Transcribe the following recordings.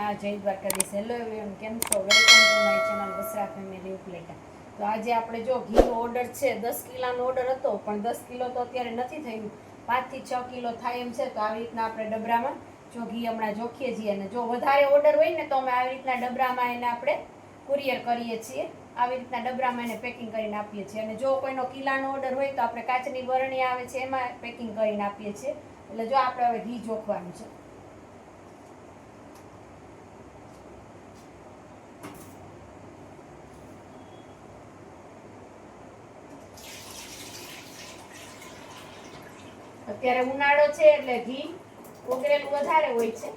કૃષ્ણ જય Dwarkadhish. Hello everyone કેમ છો? Welcome to my channel Vasra family Upleta. તો આજે આપણે જો ઘીનો ઓર્ડર છે, દસ કિલોનો ઓર્ડર હતો, પણ દસ કિલો તો અત્યારે નથી થયું. પાંચથી છ કિલો થાય એમ છે, તો આવી રીતના આપણે ડબરામાં જો ઘી હમણાં જોખીએ છીએ. અને જો વધારે ઓર્ડર હોય ને, તો અમે આવી રીતના ડબરામાં એને આપણે કુરિયર કરીએ છીએ. આવી રીતના ડબરામાં એને પેકિંગ કરીને આપીએ છીએ. અને જો કોઈનો કિલાનો ઓર્ડર હોય, તો આપણે કાચની બરણી આવે છે, એમાં પેકિંગ કરીને આપીએ છીએ. એટલે જો આપણે હવે ઘી જોખવાનું છે. અત્યારે ઉનાળો છે એટલે ઘી ઓગળેલું વધારે હોય છે.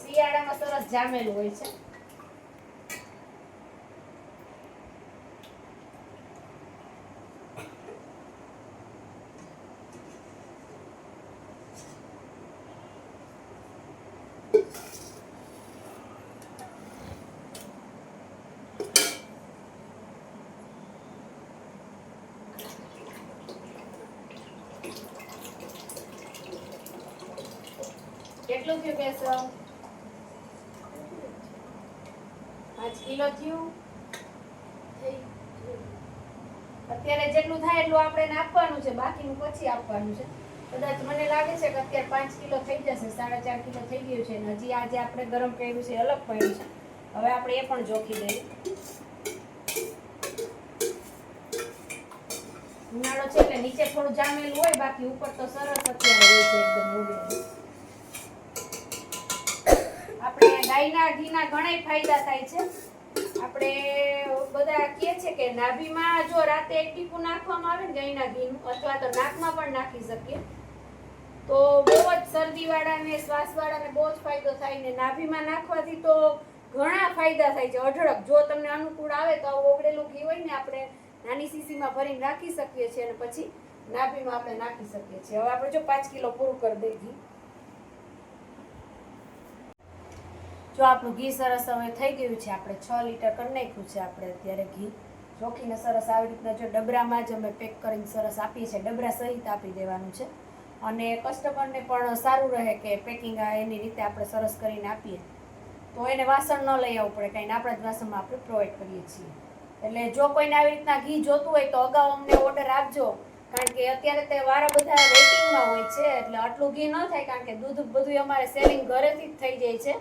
શિયાળામાં સરસ જામેલું હોય છે. કેટલું થયું બેસ પાંચ કિલો થયું? અત્યારે જેટલું થાય એટલું આપણે આપવાનું છે, બાકીનું પછી આપવાનું છે. કદાચ મને લાગે છે કે અત્યારે પાંચ કિલો થઈ જશે, સાડા ચાર કિલો થઈ ગયું છે અને હજી આજે આપણે ગરમ કર્યું છે, અલગ પડ્યું છે. હવે આપણે એ પણ જોખી દઈએ. ઉનાળો છે એટલે નીચે થોડું જામેલું હોય, બાકી ઉપર તો સરસ અત્યારે હોય છે એકદમ ઉગેલું આપણે ગાયના ઘીના ઘણા ફાયદા થાય છે. આપણે બધા કહે છે કે નાભીમાં જો રાતે એક ટીપું નાખવામાં આવે ને ગાયના ઘીનું, અથવા તો નાકમાં પણ નાખી શકીએ. તો બહુ જ શરદીવાળાને, શ્વાસવાળાને બહુ જ ફાયદો થાય ને નાભીમાં નાખવાથી તો ઘણા ફાયદા થાય છે. અઢળક, જો તમને અનુકૂળ આવે તો આવું ઓગળેલું ઘી હોય ને આપણે નાની સીસીમાં ભરીને રાખી શકીએ છીએ અને પછી નાભીમાં આપણે નાખી શકીએ છીએ. હવે આપણે જો પાંચ કિલો પૂરું કરી દઈએ ઘી. જો આપણું ઘી સરસ હવે થઈ ગયું છે, આપણે છ લીટર કરી નાખ્યું છે આપણે અત્યારે ઘી. ચોખીને સરસ આવી રીતના જો ડબરામાં જ અમે પેક કરીને સરસ આપીએ છીએ, ડબરા સહિત આપી દેવાનું છે. અને કસ્ટમરને પણ સારું રહે કે પેકિંગ એની રીતે આપણે સરસ કરીને આપીએ. તો એને વાસણ ન લઈ આવવું પડે, કાંઈ આપણા જ વાસણમાં આપણે પ્રોવાઈડ કરીએ છીએ. એટલે જો કોઈને આવી રીતના ઘી જોતું હોય તો અગાઉ અમને ઓર્ડર આપજો, કારણ કે અત્યારે તે વારા બધા વેઇટિંગમાં હોય છે, એટલે આટલું ઘી ન થાય, કારણ કે દૂધ બધું અમારે સેલિંગ ઘરેથી જ થઈ જાય છે.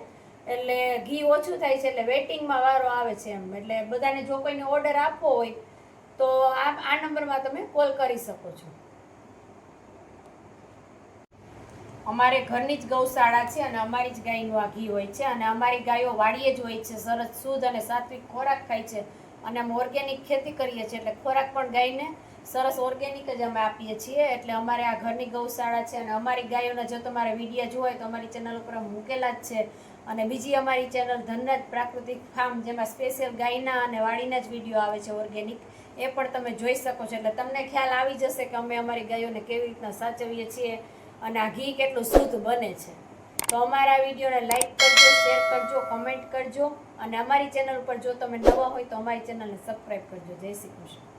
એટલે ઘી ઓછું થાય છે એટલે વેટિંગમાં વારો આવે છે એમ. એટલે બધાને જો કોઈને ઓર્ડર આપવો હોય, તો આ આ નંબરમાં તમે કોલ કરી શકો છો. અમારે ઘરની જ ગૌશાળા છે અને અમારી જ ગાયનું આ ઘી હોય છે અને અમારી ગાયો વાડીએ જ હોય છે. સરસ શુદ્ધ અને સાત્વિક ખોરાક ખાય છે અને અમે ઓર્ગેનિક ખેતી કરીએ છીએ એટલે ખોરાક પણ ગાયને સરસ ઓર્ગેનિક જ અમે આપીએ છીએ. એટલે અમારે આ ઘરની ગૌશાળા છે અને અમારી ગાયોના જો તમારે વિડીયા જોવા હોય તો અમારી ચેનલ ઉપર મૂકેલા જ છે. અને બીજી અમારી ચેનલ ધનરાજ પ્રાકૃતિક ફાર્મ જેમાં સ્પેશિયલ ગાયના અને વાડીના જ વીડિયો આવે છે ઓર્ગેનિક એ પણ તમે જોઈ શકો છો. એટલે તમને ખ્યાલ આવી જશે કે અમે અમારી ગાયોને કેવી રીતના સાચવીએ છીએ અને આ ઘી કેટલું શુદ્ધ બને છે. તો અમારા વિડીયોને લાઈક કરજો શેર કરજો કમેન્ટ કરજો અને અમારી ચેનલ ઉપર જો તમે નવા હોય તો અમારી ચેનલને સબસ્ક્રાઈબ કરજો. જય શ્રી કૃષ્ણ.